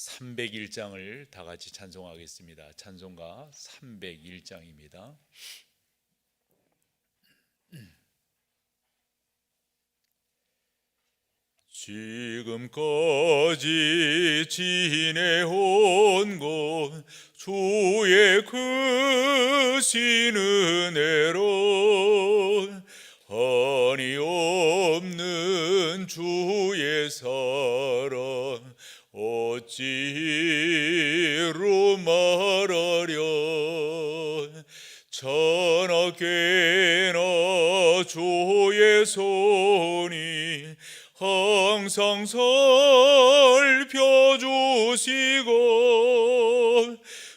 301장을 다 같이 찬송하겠습니다. 찬송가 301장입니다. 지금까지 지내온 것 주의 크신 은혜로 한이 없는 주의 사랑 어찌로 말하려 천하께나 주의 손이 항상 살펴주시고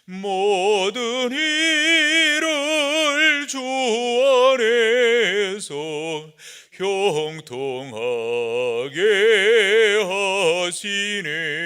모든 일을 주 안에서 형통하게 하시네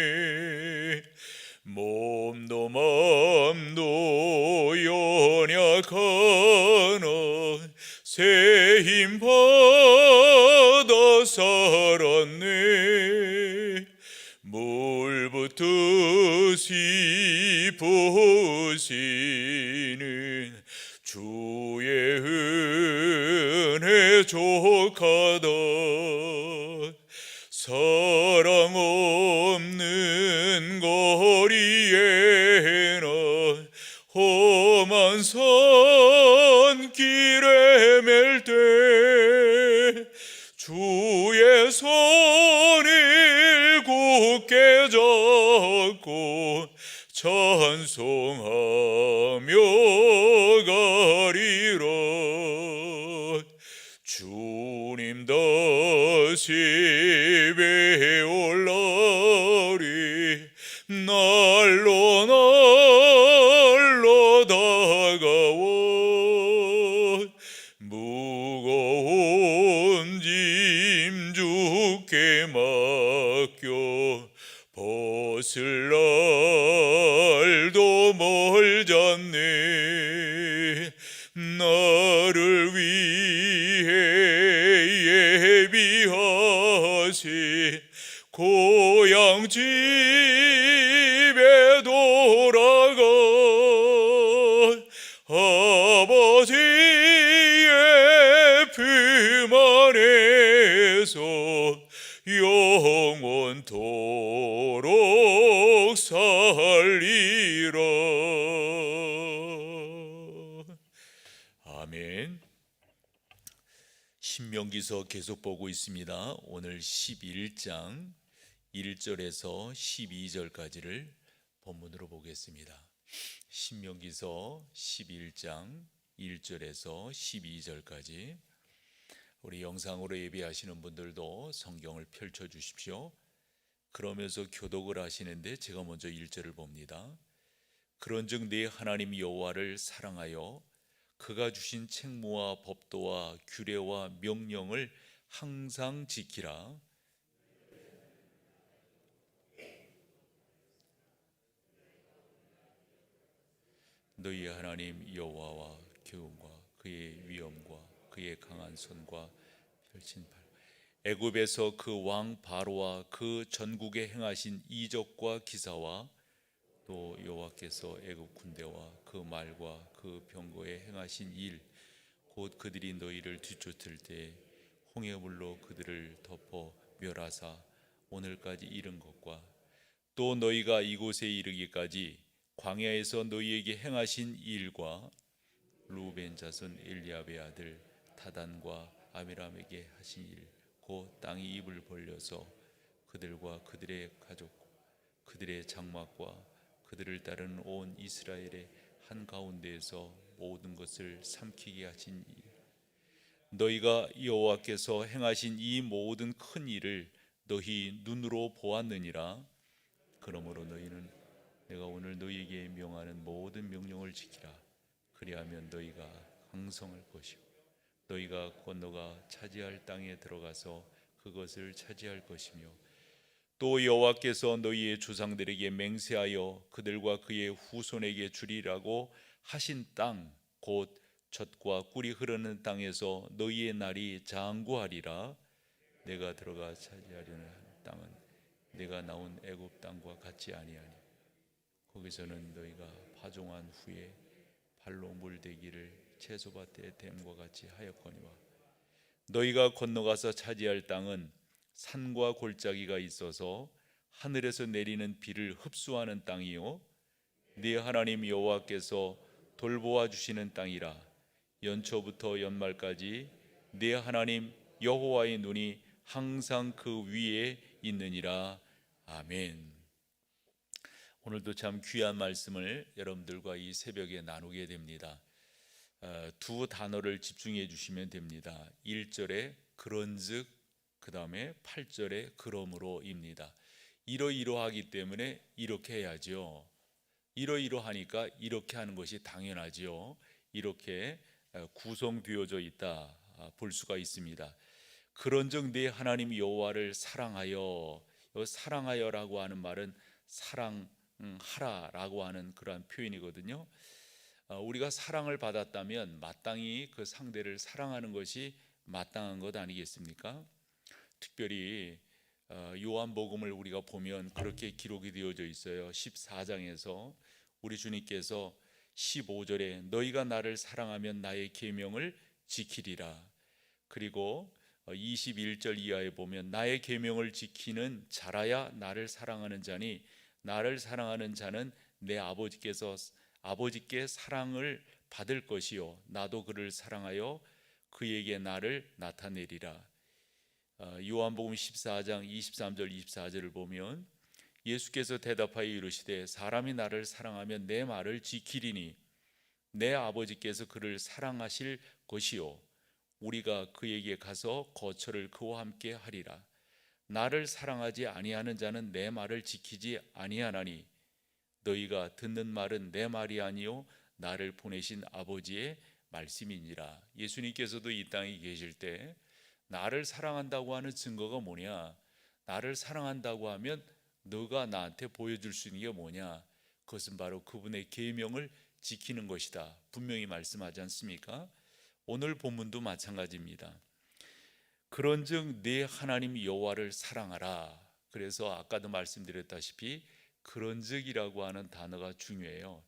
잡고 찬송하 신명기서 계속 보고 있습니다. 오늘 11장 1절에서 12절까지를 본문으로 보겠습니다. 신명기서 11장 1절에서 12절까지 우리 영상으로 예배하시는 분들도 성경을 펼쳐 주십시오. 그러면서 교독을 하시는데 제가 먼저 1절을 봅니다. 그런즉 네 하나님 여호와를 사랑하여 그가 주신 책무와 법도와 규례와 명령을 항상 지키라. 너희 하나님 여호와와 교훈과 그의 위엄과 그의 강한 손과 펼친 팔 애굽에서 그 왕 바로와 그 전국에 행하신 이적과 기사와 또 여호와께서 애굽 군대와 그 말과 그 병거에 행하신 일 곧 그들이 너희를 뒤쫓을 때 홍해물로 그들을 덮어 멸하사 오늘까지 이른 것과 또 너희가 이곳에 이르기까지 광야에서 너희에게 행하신 일과 루벤 자손 엘리압의 아들 타단과 아미람에게 하신 일, 곧 땅이 입을 벌려서 그들과 그들의 가족, 그들의 장막과 그들을 따르는 온 이스라엘의 한 가운데에서 모든 것을 삼키게 하신 일. 너희가 여호와께서 행하신 이 모든 큰 일을 너희 눈으로 보았느니라. 그러므로 너희는 내가 오늘 너희에게 명하는 모든 명령을 지키라. 그리하면 너희가 강성할 것이요 너희가 건너가 차지할 땅에 들어가서 그것을 차지할 것이며 또 여호와께서 너희의 조상들에게 맹세하여 그들과 그의 후손에게 주리라고 하신 땅 곧 젖과 꿀이 흐르는 땅에서 너희의 날이 장구하리라. 내가 들어가 차지하려는 땅은 내가 나온 애굽 땅과 같지 아니하니 거기서는 너희가 파종한 후에 발로 물대기를 채소밭에 댐과 같이 하였거니와 너희가 건너가서 차지할 땅은 산과 골짜기가 있어서 하늘에서 내리는 비를 흡수하는 땅이요 네 하나님 여호와께서 돌보아 주시는 땅이라 연초부터 연말까지 네 하나님 여호와의 눈이 항상 그 위에 있느니라 아멘. 오늘도 참 귀한 말씀을 여러분들과 이 새벽에 나누게 됩니다. 어, 두 단어를 집중해 주시면 됩니다. 1절에 그런즉 그 다음에 8절에 그러므로입니다. 이러이러하기 때문에 이렇게 해야죠. 이러이러하니까 이렇게 하는 것이 당연하지요. 이렇게 어, 구성되어져 있다 아, 볼 수가 있습니다. 그런즉 내 하나님 여호와를 사랑하여 이 사랑하여라고 하는 말은 사랑하라라고 하는 그러한 표현이거든요. 어, 우리가 사랑을 받았다면 마땅히 그 상대를 사랑하는 것이 마땅한 것 아니겠습니까? 특별히 어, 요한복음을 우리가 보면 그렇게 기록이 되어져 있어요. 14장에서 우리 주님께서 15절에 너희가 나를 사랑하면 나의 계명을 지키리라. 그리고 21절 이하에 보면 나의 계명을 지키는 자라야 나를 사랑하는 자니 나를 사랑하는 자는 내 아버지께서 아버지께 사랑을 받을 것이요 나도 그를 사랑하여 그에게 나를 나타내리라. 어, 요한복음 14장 23절 24절을 보면 예수께서 대답하여 이르시되 사람이 나를 사랑하면 내 말을 지키리니 내 아버지께서 그를 사랑하실 것이요. 우리가 그에게 가서 거처를 그와 함께 하리라. 나를 사랑하지 아니하는 자는 내 말을 지키지 아니하나니 너희가 듣는 말은 내 말이 아니요 나를 보내신 아버지의 말씀이니라. 예수님께서도 이 땅에 계실 때 나를 사랑한다고 하는 증거가 뭐냐? 나를 사랑한다고 하면 너가 나한테 보여줄 수 있는 게 뭐냐? 그것은 바로 그분의 계명을 지키는 것이다. 분명히 말씀하지 않습니까? 오늘 본문도 마찬가지입니다. 그런즉 내 하나님 여호와를 사랑하라. 그래서 아까도 말씀드렸다시피 그런즉이라고 하는 단어가 중요해요.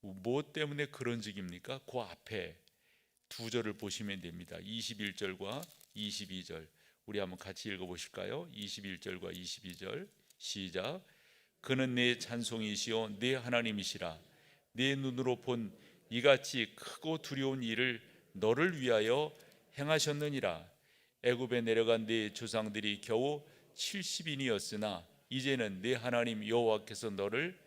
무엇 때문에 그런즉입니까? 그 앞에 두 절을 보시면 됩니다. 21절과 22절. 우리 한번 같이 읽어 보실까요? 21절과 22절. 시작. 그는 내 찬송이시요 내 하나님이시라. 내 눈으로 본 이같이 크고 두려운 일을 너를 위하여 행하셨느니라. 애굽에 내려간 네 조상들이 겨우 70인이었으나 이제는 내 하나님 여호와께서 너를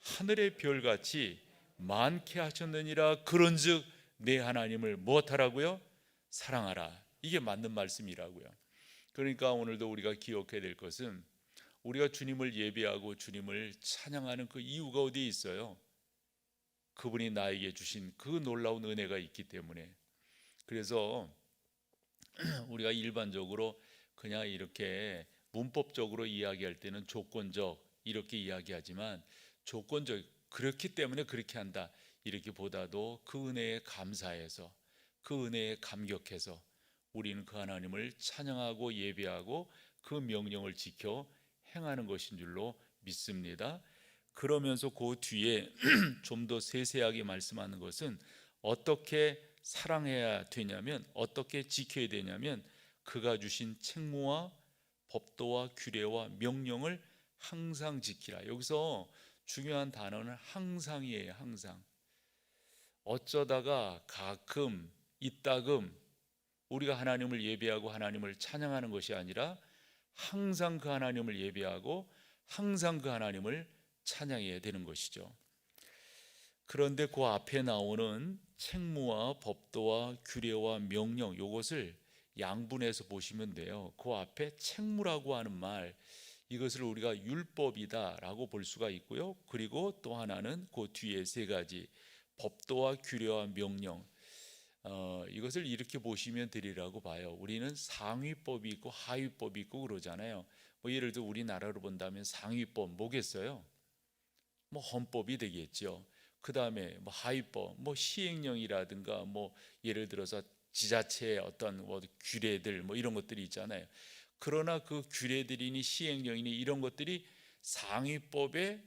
하늘의 별같이 많게 하셨느니라. 그런즉 내 하나님을 무엇하라고요? 사랑하라 이게 맞는 말씀이라고요. 그러니까 오늘도 우리가 기억해야 될 것은 우리가 주님을 예배하고 주님을 찬양하는 그 이유가 어디에 있어요? 그분이 나에게 주신 그 놀라운 은혜가 있기 때문에 그래서 우리가 일반적으로 그냥 이렇게 문법적으로 이야기할 때는 조건적 이렇게 이야기하지만 조건적 그렇기 때문에 그렇게 한다 이렇게 보다도 그 은혜에 감사해서 그 은혜에 감격해서 우리는 그 하나님을 찬양하고 예배하고 그 명령을 지켜 행하는 것인 줄로 믿습니다. 그러면서 그 뒤에 좀 더 세세하게 말씀하는 것은 어떻게 사랑해야 되냐면 어떻게 지켜야 되냐면 그가 주신 책무와 법도와 규례와 명령을 항상 지키라. 여기서 중요한 단어는 항상이에요. 항상. 어쩌다가 가끔 이따금 우리가 하나님을 예배하고 하나님을 찬양하는 것이 아니라 항상 그 하나님을 예배하고 항상 그 하나님을 찬양해야 되는 것이죠. 그런데 그 앞에 나오는 책무와 법도와 규례와 명령 이것을 양분해서 보시면 돼요. 그 앞에 책무라고 하는 말 이것을 우리가 율법이다라고 볼 수가 있고요. 그리고 또 하나는 그 뒤에 세 가지 법도와 규례와 명령 어, 이것을 이렇게 보시면 되리라고 봐요. 우리는 상위법이 있고 하위법이 있고 그러잖아요. 뭐 예를 들어 우리나라로 본다면 상위법 뭐겠어요? 뭐 헌법이 되겠죠. 그 다음에 뭐 하위법, 뭐 시행령이라든가 뭐 예를 들어서 지자체의 어떤 뭐 규례들 뭐 이런 것들이 있잖아요. 그러나 그 규례들이니 시행령이니 이런 것들이 상위법에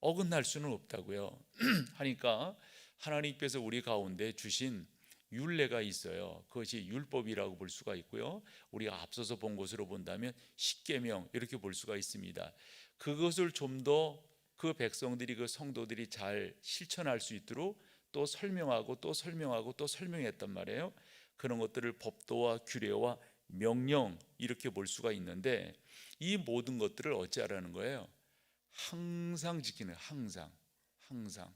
어긋날 수는 없다고요. 하니까 하나님께서 우리 가운데 주신 율례가 있어요. 그것이 율법이라고 볼 수가 있고요. 우리가 앞서서 본 것으로 본다면 십계명 이렇게 볼 수가 있습니다. 그것을 좀 더 그 백성들이 그 성도들이 잘 실천할 수 있도록 또 설명하고 또 설명하고 또 설명했단 말이에요. 그런 것들을 법도와 규례와 명령 이렇게 볼 수가 있는데 이 모든 것들을 어찌하라는 거예요? 항상 지키는 항상 항상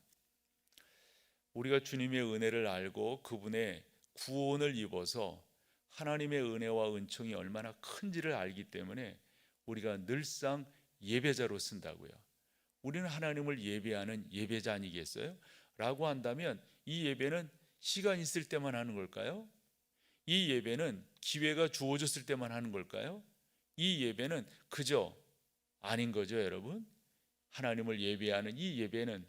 우리가 주님의 은혜를 알고 그분의 구원을 입어서 하나님의 은혜와 은총이 얼마나 큰지를 알기 때문에 우리가 늘상 예배자로 쓴다고요. 우리는 하나님을 예배하는 예배자 아니겠어요? 라고 한다면 이 예배는 시간 있을 때만 하는 걸까요? 이 예배는 기회가 주어졌을 때만 하는 걸까요? 이 예배는 그저 아닌 거죠, 여러분. 하나님을 예배하는 이 예배는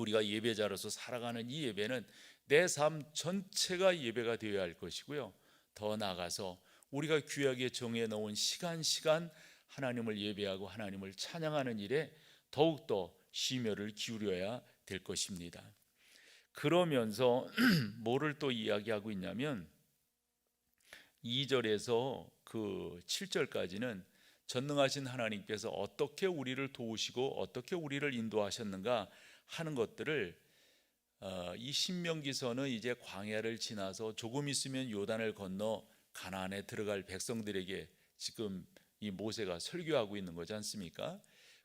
우리가 예배자로서 살아가는 이 예배는 내 삶 전체가 예배가 되어야 할 것이고요. 더 나아가서 우리가 귀하게 정해 놓은 시간 시간 하나님을 예배하고 하나님을 찬양하는 일에 더욱더 심혈을 기울여야 될 것입니다. 그러면서 뭐를 또 이야기하고 있냐면 2절에서 그 7절까지는 전능하신 하나님께서 어떻게 우리를 도우시고 어떻게 우리를 인도하셨는가 하는 것들을 어, 이 신명기서는 이제 광야를 지나서 조금 있으면 요단을 건너 가나안에 들어갈 백성들에게 지금 이 모세가 설교하고 있는 거지 않습니까?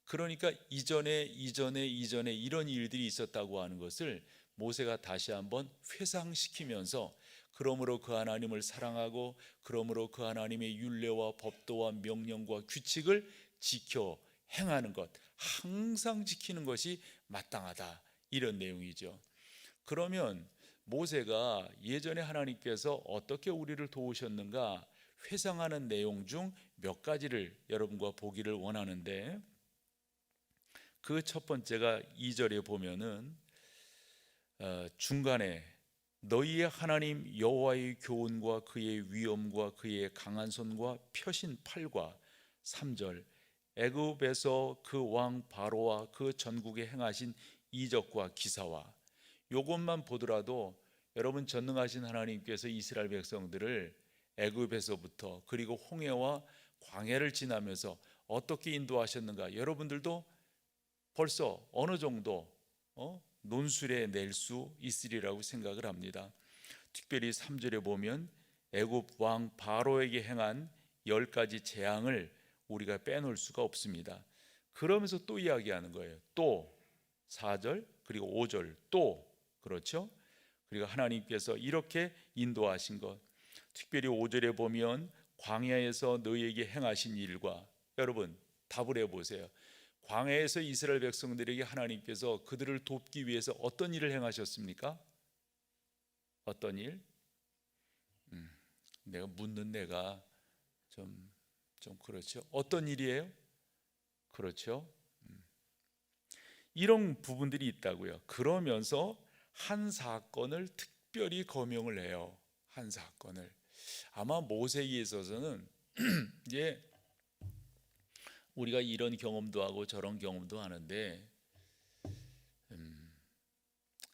그러니까 이전에 이전에 이전에 이런 일들이 있었다고 하는 것을 모세가 다시 한번 회상시키면서 그러므로 그 하나님을 사랑하고 그러므로 그 하나님의 율례와 법도와 명령과 규칙을 지켜 행하는 것 항상 지키는 것이 마땅하다 이런 내용이죠. 그러면 모세가 예전에 하나님께서 어떻게 우리를 도우셨는가 회상하는 내용 중 몇 가지를 여러분과 보기를 원하는데 그 첫 번째가 2절에 보면은 어, 중간에 너희의 하나님 여호와의 교훈과 그의 위엄과 그의 강한 손과 펴신 팔과 3절 애굽에서 그 왕 바로와 그 전국에 행하신 이적과 기사와 요것만 보더라도 여러분 전능하신 하나님께서 이스라엘 백성들을 애굽에서부터 그리고 홍해와 광해를 지나면서 어떻게 인도하셨는가 여러분들도 벌써 어느 정도 어? 논술에 낼 수 있으리라고 생각을 합니다. 특별히 3절에 보면 애굽 왕 바로에게 행한 열 가지 재앙을 우리가 빼놓을 수가 없습니다. 그러면서 또 이야기하는 거예요. 또 4절 그리고 5절 또 그렇죠? 그리고 하나님께서 이렇게 인도하신 것 특별히 5절에 보면 광야에서 너희에게 행하신 일과 여러분 답을 해 보세요. 광야에서 이스라엘 백성들에게 하나님께서 그들을 돕기 위해서 어떤 일을 행하셨습니까? 어떤 일? 음, 내가 묻는 내가 좀, 좀 그렇죠. 어떤 일이에요? 그렇죠. 음. 이런 부분들이 있다고요. 그러면서 한 사건을 특별히 거명을 해요. 한 사건을. 아마 모세에 있어서는 이제 우리가 이런 경험도 하고 저런 경험도 하는데 음,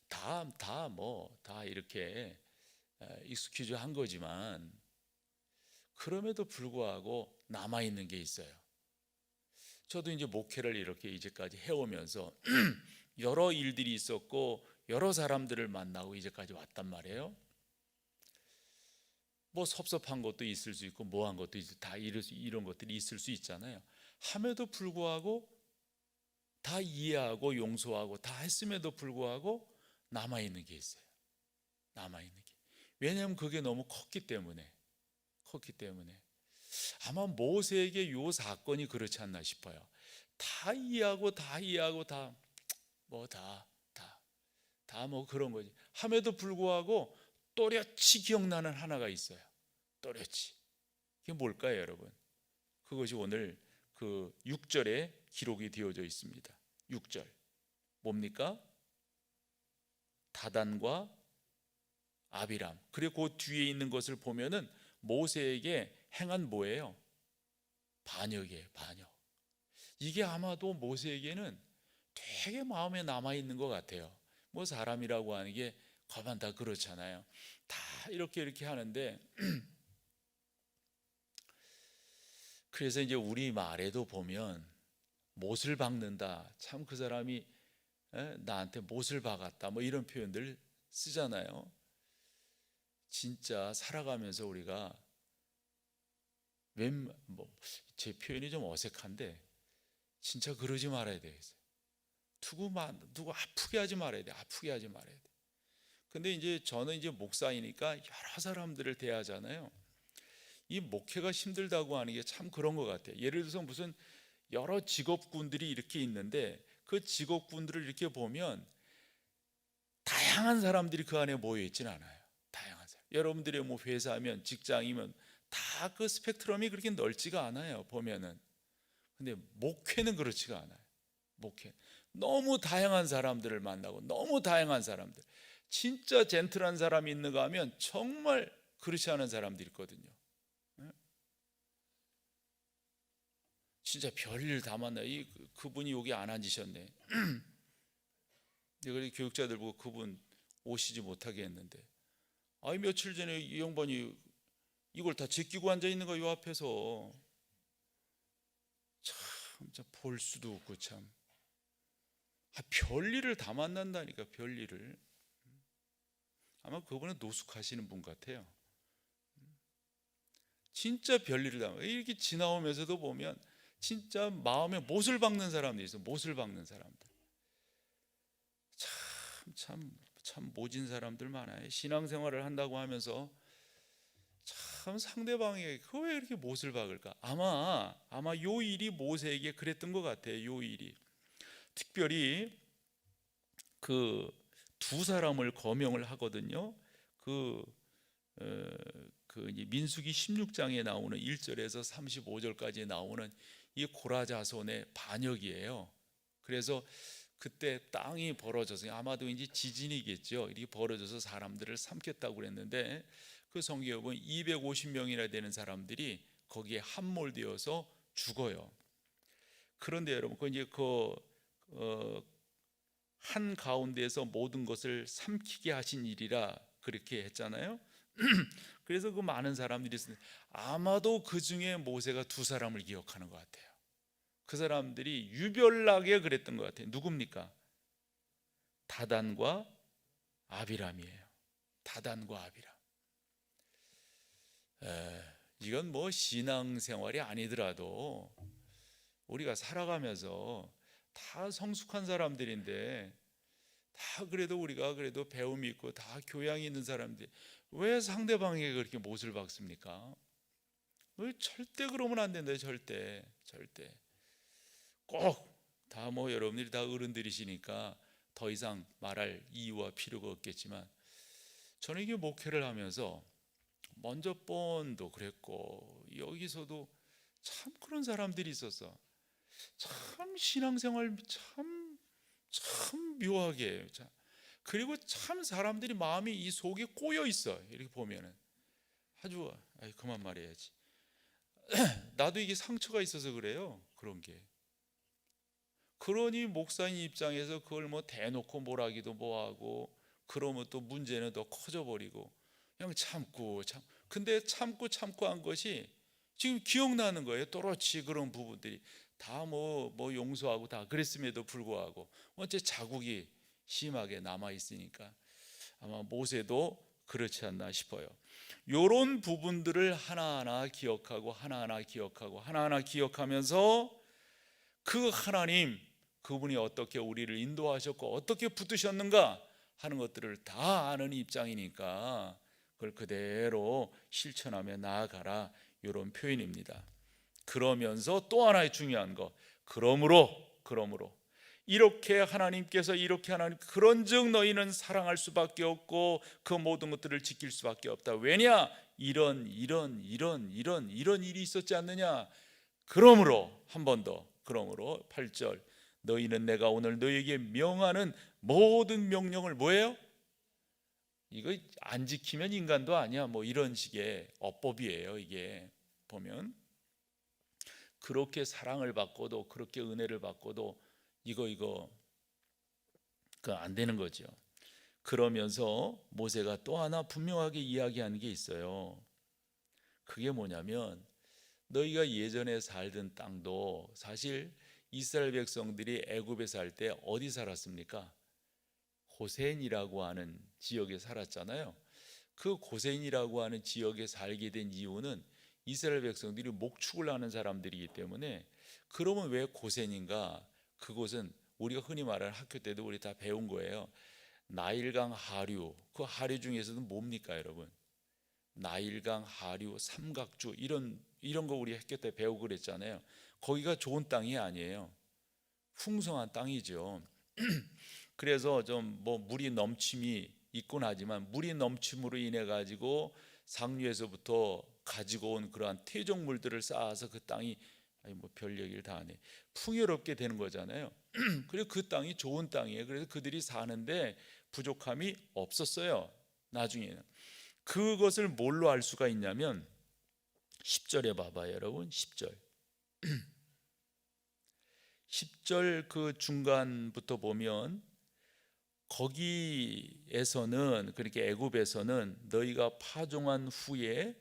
다다 뭐 다 이렇게 익스큐즈 한 거지만 그럼에도 불구하고 남아 있는 게 있어요. 저도 이제 목회를 이렇게 이제까지 해오면서 여러 일들이 있었고 여러 사람들을 만나고 이제까지 왔단 말이에요. 뭐 섭섭한 것도 있을 수 있고 뭐한 것도 다 이런 것들이 있을 수 있잖아요. 함에도 불구하고 다 이해하고 용서하고 다 했음에도 불구하고 남아 있는 게 있어요. 남아 있는 게. 왜냐하면 그게 너무 컸기 때문에 컸기 때문에 아마 모세에게 요 사건이 그렇지 않나 싶어요. 다 이해하고 다 이해하고 다 뭐 다 다 다 뭐 그런 거지. 함에도 불구하고 또렷이 기억나는 하나가 있어요. 또렷이. 그게 뭘까요, 여러분? 그것이 오늘 그 6절에 기록이 되어져 있습니다. 6절. 뭡니까? 다단과 아비람. 그리고 그 뒤에 있는 것을 보면은 모세에게 행한 뭐예요? 반역이에요, 반역. 이게 아마도 모세에게는 되게 마음에 남아 있는 것 같아요. 뭐 사람이라고 하는 게 가만 다 그렇잖아요. 다 이렇게 이렇게 하는데 그래서 이제 우리 말에도 보면 못을 박는다. 참 그 사람이 에, 나한테 못을 박았다. 뭐 이런 표현들 쓰잖아요. 진짜 살아가면서 우리가 웬 뭐 제 표현이 좀 어색한데 진짜 그러지 말아야 되겠어요. 누구 만 누구 아프게 하지 말아야 돼. 아프게 하지 말아야 돼. 근데 이제 저는 이제 목사이니까 여러 사람들을 대하잖아요. 이 목회가 힘들다고 하는 게 참 그런 것 같아요. 예를 들어서 무슨 여러 직업군들이 이렇게 있는데 그 직업군들을 이렇게 보면 다양한 사람들이 그 안에 모여 있지는 않아요. 여러분들의 뭐 회사면 직장이면 다 그 스펙트럼이 그렇게 넓지가 않아요. 보면은. 근데 목회는 그렇지가 않아요. 목회. 너무 다양한 사람들을 만나고 너무 다양한 사람들. 진짜 젠틀한 사람이 있는가 하면 정말 그렇지 않은 사람들이 있거든요. 예? 진짜 별일 다 만나. 이 그- 그분이 여기 안 앉으셨네. 내가 교육자들 보고 그분 오시지 못하게 했는데, 아이 며칠 전에 이 양반이 이걸 다 제끼고 앉아 있는 거요 앞에서 참, 참 볼 수도 없고 참. 아, 별일을 다 만난다니까 별일을. 아마 그분은 노숙하시는 분 같아요. 진짜 별일을 다 이렇게 지나오면서도 보면 진짜 마음에 못을 박는 사람들이 있어. 못을 박는 사람들. 참 참 참 모진 사람들 많아요. 신앙생활을 한다고 하면서 참 상대방에게 그 왜 이렇게 못을 박을까? 아마 아마 요 일이 모세에게 그랬던 것 같아요. 요 일이 특별히 그 두 사람을 거명을 하거든요. 그, 어, 그 민수기 16장에 나오는 1절에서 35절까지 나오는 이 고라자손의 반역이에요. 그래서 그때 땅이 벌어져서 아마도 이제 지진이겠죠. 이렇게 벌어져서 사람들을 삼켰다고 그랬는데 그 성경에 보면 250명이나 되는 사람들이 거기에 함몰되어서 죽어요. 그런데 여러분, 그 이제 그 어, 한 가운데에서 모든 것을 삼키게 하신 일이라 그렇게 했잖아요. 그래서 그 많은 사람들이 아마도 그 중에 모세가 두 사람을 기억하는 것 같아요. 그 사람들이 유별나게 그랬던 것 같아요. 누굽니까? 다단과 아비람이에요. 다단과 아비람. 에, 이건 뭐 신앙생활이 아니더라도 우리가 살아가면서 다 성숙한 사람들인데 다 그래도 우리가 그래도 배움이 있고 다 교양이 있는 사람들 왜 상대방에게 그렇게 못을 박습니까? 왜 절대 그러면 안 된다 절대 절대 꼭 다 뭐 여러분들이 다 어른들이시니까 더 이상 말할 이유와 필요가 없겠지만 저는 이게 목회를 하면서 먼저 번도 그랬고 여기서도 참 그런 사람들이 있었어. 참 신앙생활 참, 참 묘하게 참. 그리고 참 사람들이 마음이 이 속에 꼬여 있어 이렇게 보면은 아주 아이 그만 말해야지 나도 이게 상처가 있어서 그래요 그런 게 그러니 목사님 입장에서 그걸 뭐 대놓고 뭐라기도 뭐하고 그러면 또 문제는 더 커져 버리고. 그냥 참고 참. 근데 참고 참고 한 것이 지금 기억나는 거예요. 또렷이 그런 부분들이. 다뭐뭐 용서하고 다 그랬음에도 불구하고 어째 자국이 심하게 남아 있으니까 아마 모세도 그렇지 않나 싶어요. 요런 부분들을 하나하나 기억하고 하나하나 기억하고 하나하나 기억하면서 그 하나님 그분이 어떻게 우리를 인도하셨고 어떻게 붙드셨는가 하는 것들을 다 아는 입장이니까 그걸 그대로 실천하며 나아가라 이런 표현입니다. 그러면서 또 하나의 중요한 거 그러므로 그러므로 이렇게 하나님께서 이렇게 하나님 그런즉 너희는 사랑할 수밖에 없고 그 모든 것들을 지킬 수밖에 없다. 왜냐? 이런 이런 이런 이런 이런 일이 있었지 않느냐? 그러므로 한 번 더. 그러므로 8절 너희는 내가 오늘 너희에게 명하는 모든 명령을 뭐예요? 이거 안 지키면 인간도 아니야. 뭐 이런 식의 어법이에요, 이게. 보면 그렇게 사랑을 받고도 그렇게 은혜를 받고도 이거 이거 그 안 되는 거죠. 그러면서 모세가 또 하나 분명하게 이야기하는 게 있어요. 그게 뭐냐면 너희가 예전에 살던 땅도 사실 이스라엘 백성들이 애굽에 살 때 어디 살았습니까? 고센이라고 하는 지역에 살았잖아요. 그 고센이라고 하는 지역에 살게 된 이유는 이스라엘 백성들이 목축을 하는 사람들이기 때문에 그러면 왜 고센인가? 그곳은 우리가 흔히 말하는 학교 때도 우리 다 배운 거예요. 나일강 하류 그 하류 중에서도 뭡니까 여러분? 나일강 하류 삼각주 이런 이런 거 우리 학교 때 배우고 그랬잖아요. 거기가 좋은 땅이 아니에요. 풍성한 땅이죠. 그래서 좀 뭐 물이 넘침이 있곤 하지만 물이 넘침으로 인해 가지고 상류에서부터 가지고 온 그러한 태종물들을 쌓아서 그 땅이 아니 뭐 별 얘기를 다 하네. 풍요롭게 되는 거잖아요. 그리고 그 땅이 좋은 땅이에요. 그래서 그들이 사는데 부족함이 없었어요. 나중에는 그것을 뭘로 알 수가 있냐면 10절에 봐봐요, 여러분. 10절. 10절 그 중간부터 보면 거기에서는 그렇게 애굽에서는 너희가 파종한 후에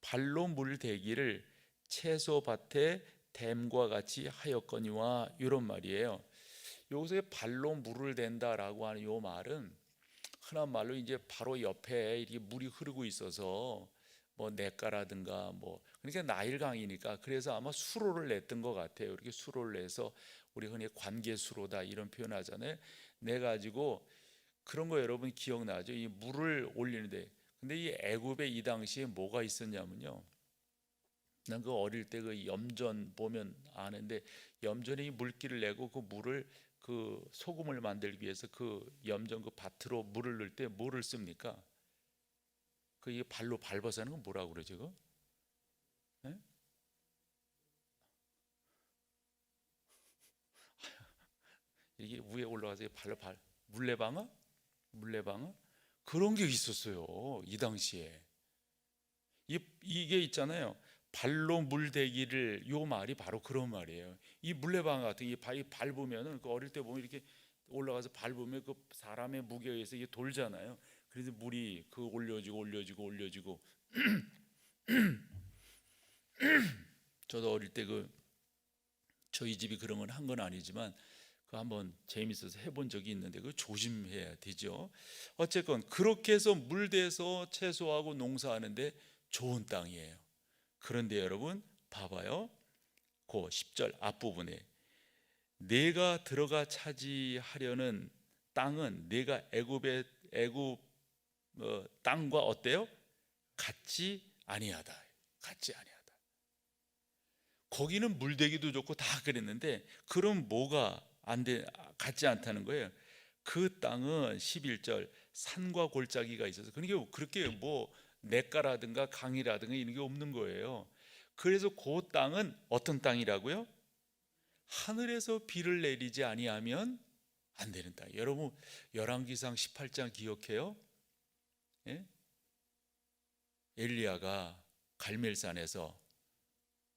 발로 물 대기를 채소 밭에 댐과 같이 하였거니와 이런 말이에요. 여기서 발로 물을 댄다라고 하는 요 말은 흔한 말로 이제 바로 옆에 이렇게 물이 흐르고 있어서 뭐 냇가라든가 뭐 그러니까 나일강이니까 그래서 아마 수로를 냈던 것 같아요. 이렇게 수로를 내서 우리 흔히 관계 수로다 이런 표현하잖아요. 내 가지고 그런 거 여러분 기억나죠? 이 물을 올리는데 근데 이 애굽에 이 당시에 뭐가 있었냐면요. 난 그 어릴 때 그 염전 보면 아는데 염전에 이 물기를 내고 그 물을 그 소금을 만들기 위해서 그 염전 그 밭으로 물을 넣을 때 뭐를 씁니까? 그 이 발로 밟아서 하는 건 뭐라고 그러죠? 그? 예? 이게 위에 올라가서 발로 발 물레방아? 물레방아? 그런 게 있었어요. 이 당시에. 이, 이게 있잖아요. 발로 물대기를 요 말이 바로 그런 말이에요. 이 물레방 같은 이 발, 밟으면은 그 어릴 때 보면 이렇게 올라가서 밟으면 그 사람의 무게에 의해서 이게 돌잖아요. 그래서 물이 그 올려지고 올려지고 올려지고 저도 어릴 때 그 저희 집이 그런 건 한 건 아니지만 그 한번 재밌어서 해본 적이 있는데 그 조심해야 되죠. 어쨌건 그렇게 해서 물대서 채소하고 농사하는데 좋은 땅이에요. 그런데 여러분 봐봐요. 그 10절 앞부분에 내가 들어가 차지하려는 땅은 내가 애굽의 애굽 어, 땅과 어때요? 같지 아니하다. 같지 아니하다. 거기는 물대기도 좋고 다 그랬는데 그럼 뭐가 안 돼, 같지 않다는 거예요. 그 땅은 11절 산과 골짜기가 있어서 그러니까 그렇게 뭐 냇가라든가 강이라든가 이런 게 없는 거예요. 그래서 그 땅은 어떤 땅이라고요? 하늘에서 비를 내리지 아니하면 안 되는 땅. 여러분 열왕기상 18장 기억해요? 예? 엘리야가 갈멜산에서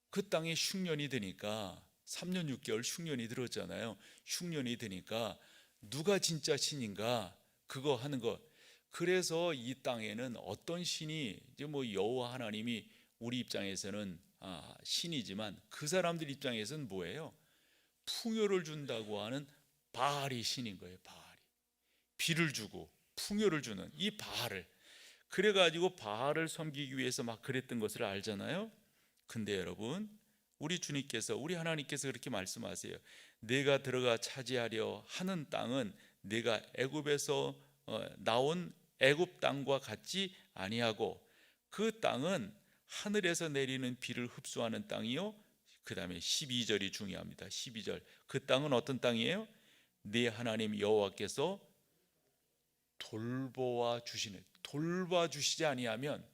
그 땅에 흉년이 드니까 3년 6개월 흉년이 들었잖아요. 흉년이 드니까 누가 진짜 신인가 그거 하는 거. 그래서 이 땅에는 어떤 신이 이제 뭐 여호와 하나님이 우리 입장에서는 아, 신이지만 그 사람들 입장에서는 뭐예요? 풍요를 준다고 하는 바알이 신인 거예요. 바알이 비를 주고 풍요를 주는 이 바알을 그래가지고 바알을 섬기기 위해서 막 그랬던 것을 알잖아요. 근데 여러분 우리 주님께서 우리 하나님께서 그렇게 말씀하세요. 내가 들어가 차지하려 하는 땅은 내가 애굽에서 어, 나온 애굽 땅과 같지 아니하고 그 땅은 하늘에서 내리는 비를 흡수하는 땅이요. 그다음에 12절이 중요합니다. 12절. 그 땅은 어떤 땅이에요? 네 하나님 여호와께서 돌보아 주시는 돌봐 주시지 아니하면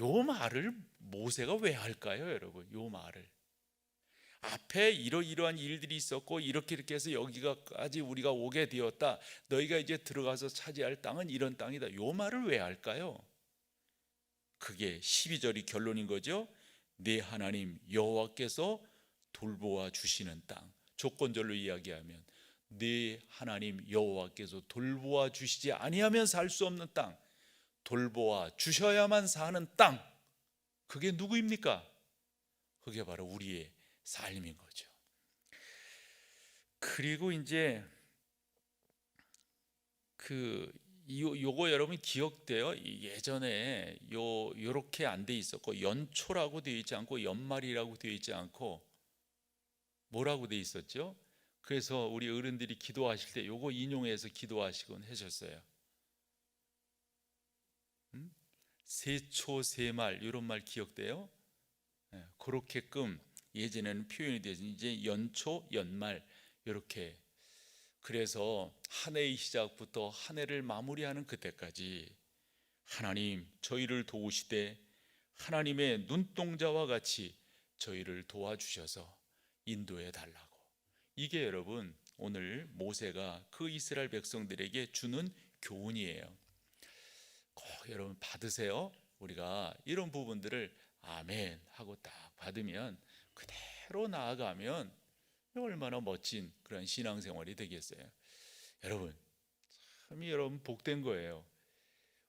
요 말을 모세가 왜 할까요, 여러분? 요 말을 앞에 이러이러한 일들이 있었고 이렇게 이렇게 해서 여기가까지 우리가 오게 되었다. 너희가 이제 들어가서 차지할 땅은 이런 땅이다. 요 말을 왜 할까요? 그게 12절이 결론인 거죠. 네 하나님 여호와께서 돌보아 주시는 땅. 조건절로 이야기하면 네 하나님 여호와께서 돌보아 주시지 아니하면 살 수 없는 땅. 돌보아 주셔야만 사는 땅. 그게 누구입니까? 그게 바로 우리의 삶인 거죠. 그리고 이제 그 요, 요거 여러분 기억돼요? 이 예전에 요 요렇게 안 돼 있었고 연초라고 되어 있지 않고 연말이라고 되어 있지 않고 뭐라고 돼 있었죠? 그래서 우리 어른들이 기도하실 때 요거 인용해서 기도하시곤 하셨어요. 음? 세초 세말 이런 말 기억돼요? 예, 그렇게끔 예전에는 표현이 되지 이제 연초 연말 이렇게 그래서 한 해의 시작부터 한 해를 마무리하는 그때까지 하나님 저희를 도우시되 하나님의 눈동자와 같이 저희를 도와주셔서 인도해 달라고 이게 여러분 오늘 모세가 그 이스라엘 백성들에게 주는 교훈이에요. 꼭 여러분 받으세요. 우리가 이런 부분들을 아멘 하고 딱 받으면 그대로 나아가면 얼마나 멋진 그런 신앙생활이 되겠어요. 여러분, 참 여러분 복된 거예요.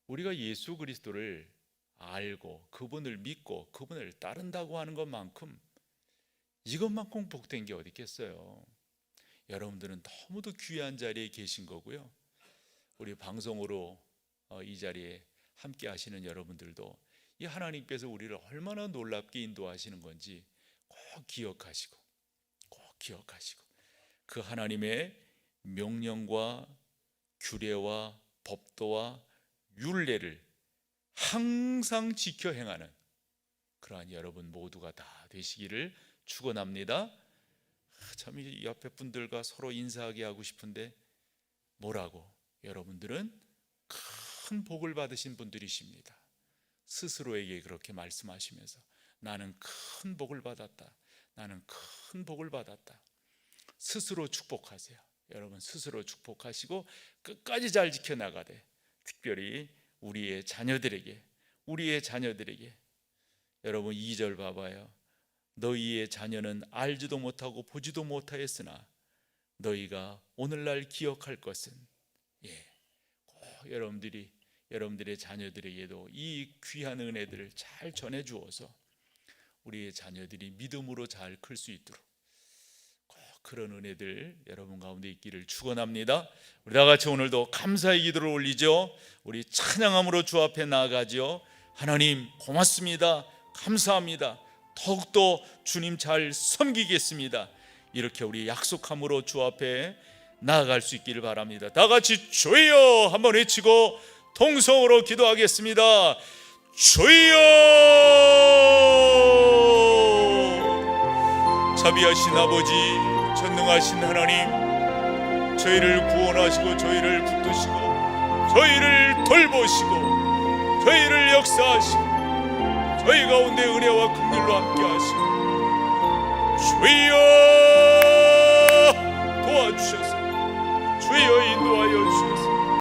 우리가 예수 그리스도를 알고 그분을 믿고 그분을 따른다고 하는 것만큼 이것만큼 복된 게 어디 있겠어요. 여러분들은 너무도 귀한 자리에 계신 거고요. 우리 방송으로 어, 이 자리에 함께 하시는 여러분들도 이 하나님께서 우리를 얼마나 놀랍게 인도하시는 건지 꼭 기억하시고 꼭 기억하시고 그 하나님의 명령과 규례와 법도와 윤례를 항상 지켜 행하는 그러한 여러분 모두가 다 되시기를 축원합니다. 아, 참이 옆에 분들과 서로 인사하게 하고 싶은데 뭐라고 여러분들은 큰 복을 받으신 분들이십니다. 스스로에게 그렇게 말씀하시면서 나는 큰 복을 받았다. 나는 큰 복을 받았다. 스스로 축복하세요. 여러분 스스로 축복하시고 끝까지 잘 지켜나가되 특별히 우리의 자녀들에게 우리의 자녀들에게 여러분 2절 봐봐요. 너희의 자녀는 알지도 못하고 보지도 못하였으나 너희가 오늘날 기억할 것은 예. 꼭 여러분들이 여러분들의 자녀들에게도 이 귀한 은혜들을 잘 전해 주어서 우리의 자녀들이 믿음으로 잘 클 수 있도록 꼭 그런 은혜들 여러분 가운데 있기를 축원합니다. 우리 다 같이 오늘도 감사의 기도를 올리죠. 우리 찬양함으로 주 앞에 나아가죠. 하나님 고맙습니다. 감사합니다. 더욱더 주님 잘 섬기겠습니다. 이렇게 우리 약속함으로 주 앞에 나아갈 수 있기를 바랍니다. 다 같이 주여 한번 외치고 통성으로 기도하겠습니다. 주여! 자비하신 아버지 전능하신 하나님 저희를 구원하시고 저희를 붙드시고 저희를 돌보시고 저희를 역사하시고 저희 가운데 은혜와 긍휼로 함께 하시고 주여! 도와주셔서 주여 인도하여 주셔서